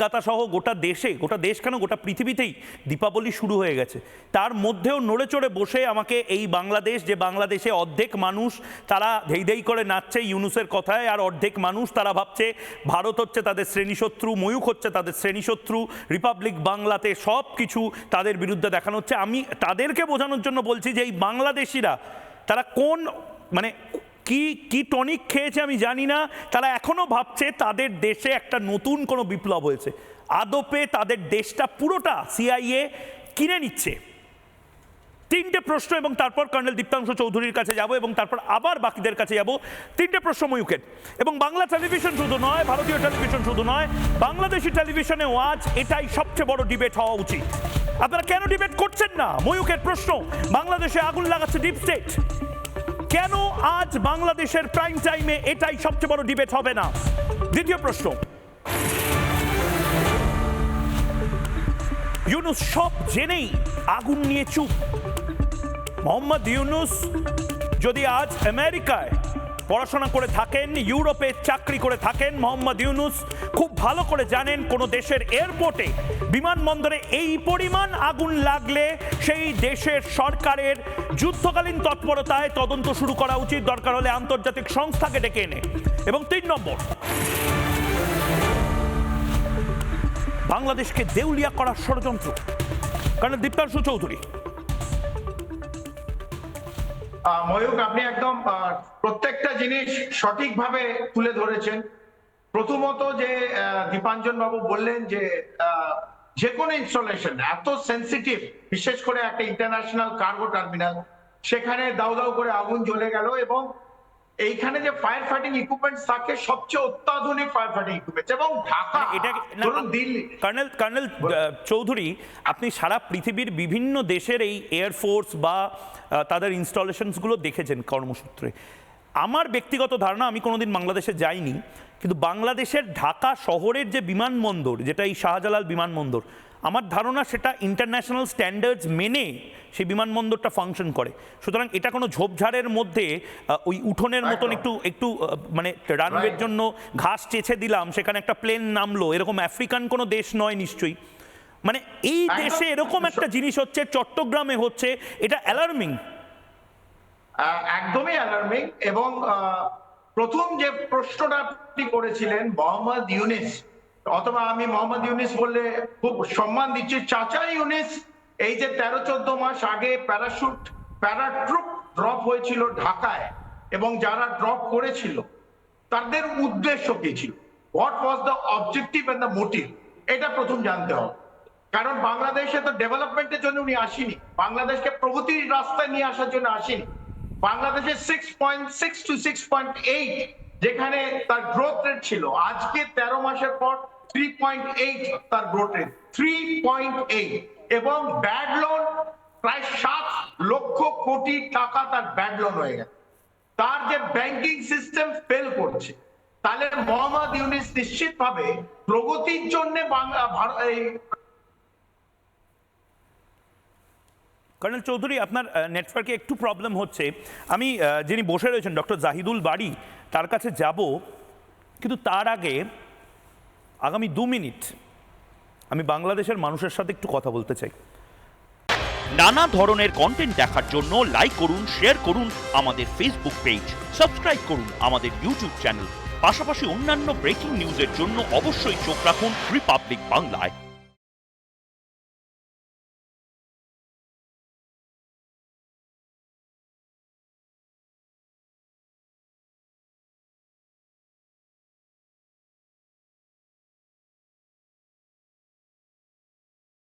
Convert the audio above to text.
কলকাতা সহ গোটা দেশে, গোটা দেশ কেন, গোটা পৃথিবীতেই দীপাবলি শুরু হয়ে গেছে। তার মধ্যেও নড়ে চড়ে বসে আমাকে এই বাংলাদেশ, যে বাংলাদেশে অর্ধেক মানুষ তারা ধেই ধেই করে নাচছে ইউনুসের কথায়, আর অর্ধেক মানুষ তারা ভাবছে ভারত হচ্ছে তাদের শ্রেণীশত্রু, ময়ূখ হচ্ছে তাদের শ্রেণীশত্রু, রিপাবলিক বাংলাতে সব কিছু তাদের বিরুদ্ধে দেখানো হচ্ছে। আমি তাদেরকে বোঝানোর জন্য বলছি যে এই বাংলাদেশিরা তারা কোন মানে কি কি টনিক খেয়েছে আমি জানি না। তারা এখনও ভাবছে তাদের দেশে একটা নতুন কোনো বিপ্লব হয়েছে। আদপে তাদের দেশটা পুরোটা সিআইএ কিনে নিচ্ছে। তিনটে প্রশ্ন এবং তারপর কর্নেল দীপ্তাংশ চৌধুরীর কাছে যাব এবং তারপর আবার বাকিদের কাছে যাব। তিনটে প্রশ্ন ময়ূকের এবং বাংলা টেলিভিশন শুধু নয়, ভারতীয় টেলিভিশন শুধু নয়, বাংলাদেশি টেলিভিশনেও আজ এটাই সবচেয়ে বড় ডিবেট হওয়া উচিত। আপনারা কেন ডিবেট করছেন না? ময়ূকের প্রশ্ন, বাংলাদেশে আগুন লাগাচ্ছে ডিপ স্টেট। কেন আজ বাংলাদেশের প্রাইম টাইমে এটাই সবচেয়ে বড় ডিবেট হবে না? দ্বিতীয় প্রশ্ন। ইউনুস সব জেনেই আগুন নিয়ে চুপ। মোহাম্মদ ইউনুস যদি আজ আমেরিকায় পড়াশোনা করে থাকেন, ইউরোপে চাকরি করে থাকেন মোহাম্মদ ইউনুস। খুব ভালো করে জানেন কোনো দেশের এয়ারপোর্টে বিমানবন্দরে এই পরিমাণ আগুন লাগলে সেই দেশের সরকারের যুদ্ধকালীন তৎপরতায় তদন্ত শুরু করা উচিত। দরকার হলে আন্তর্জাতিক সংস্থাকে ডেকে এনে। এবং তিন নম্বর, বাংলাদেশকে দেউলিয়া করার ষড়যন্ত্র। কারণ দীপ্তাংশু চৌধুরী ময়ূক আপনি একদম প্রত্যেকটা জিনিস সঠিকভাবে তুলে ধরেছেন। প্রথমত যে দীপাঞ্জন বাবু বললেন যে যে কোনো ইনস্টলেশন এত সেন্সিটিভ বিশেষ করে একটা ইন্টারন্যাশনাল কার্গো টার্মিনাল সেখানে দাউ দাউ করে আগুন জ্বলে গেল এবং এইখানে যে ফায়ার ফাইটিং ইকুইপমেন্টস থাকে সবচেয়ে অত্যাধুনিক ফায়ার ফাইটিং ইকুইপমেন্টস এবং ঢাকা এটা ধরুন দিল্লি। কর্নেল কর্নেল চৌধুরী আপনি সারা পৃথিবীর বিভিন্ন দেশের এই এয়ারফোর্স বা আহ, তাদের ইনস্টলেশনসগুলো দেখেছেন কর্মসূত্রে। আমার ব্যক্তিগত ধারণা আমি কোনোদিন বাংলাদেশে যাইনি কিন্তু বাংলাদেশের ঢাকা শহরের যে বিমানবন্দর যেটা এই শাহজালাল বিমানবন্দর আমার ধারণা সেটা ইন্টারন্যাশনাল স্ট্যান্ডার্ডস মেনে সেই বিমানবন্দরটা ফাংশন করে। সুতরাং এটা কোনো ঝোপঝাড়ের মধ্যে ওই উঠোনের মতন একটু একটু মানে রানওয়ের জন্য ঘাস চেছে দিলাম সেখানে একটা প্লেন নামলো এরকম আফ্রিকান কোনো দেশ নয় নিশ্চয়ই। মানে এই দেশে এরকম একটা জিনিস হচ্ছে চট্টগ্রামে হচ্ছে এটা অ্যালার্মিং একদমই অ্যালার্মিং এবং প্রথম যে প্রশ্নটা আপনি করেছিলেন মোহাম্মদ ইউনিস অথবা আমি মোহাম্মদ ইউনিস বললে খুব সম্মান দিচ্ছি। চাচা ইউনিস, এই যে তেরো, চোদ্দ মাস আগে প্যারাশুট, প্যারাট্রুপ ড্রপ হয়েছিল ঢাকায় এবং যারা ড্রপ করেছিল, তাদের উদ্দেশ্য কি ছিল? What was the objective and the motive এটা প্রথম জানতে হবে। কারণ বাংলাদেশে তো ডেভেলপমেন্টের জন্য উনি আসেনি। বাংলাদেশকে প্রগতির রাস্তায় নিয়ে আসার জন্য আসেনি। বাংলাদেশে six point six two six point eight যেখানে তার গ্রোথ রেট ছিল, আজকে তেরো মাসের পর থ্রি পয়েন্ট এইট তার growth rate three point eight এবং ব্যাড লোন প্রায় সাত লক্ষ কোটি টাকা তার ব্যাড লোন হয়ে গেছে। তার যে ব্যাংকিং সিস্টেম ফেল করছে, তাহলে মোহাম্মদ ইউনিস নিশ্চিতভাবে প্রগতির জন্য কর্নেল চৌধুরী, আপনার নেটওয়ার্কে একটু প্রবলেম হচ্ছে। আমি যিনি বসে রয়েছেন ডক্টর জাহিদুল বাড়ি তার কাছে যাব, কিন্তু তার আগে আগামী দু মিনিট আমি বাংলাদেশের মানুষের সাথে একটু কথা বলতে চাই। নানা ধরনের কন্টেন্ট দেখার জন্য লাইক করুন শেয়ার করুন আমাদের ফেসবুক পেজ সাবস্ক্রাইব করুন আমাদের ইউটিউব চ্যানেল পাশাপাশি অন্যান্য ব্রেকিং নিউজের জন্য অবশ্যই চোখ রাখুন রিপাবলিক বাংলায়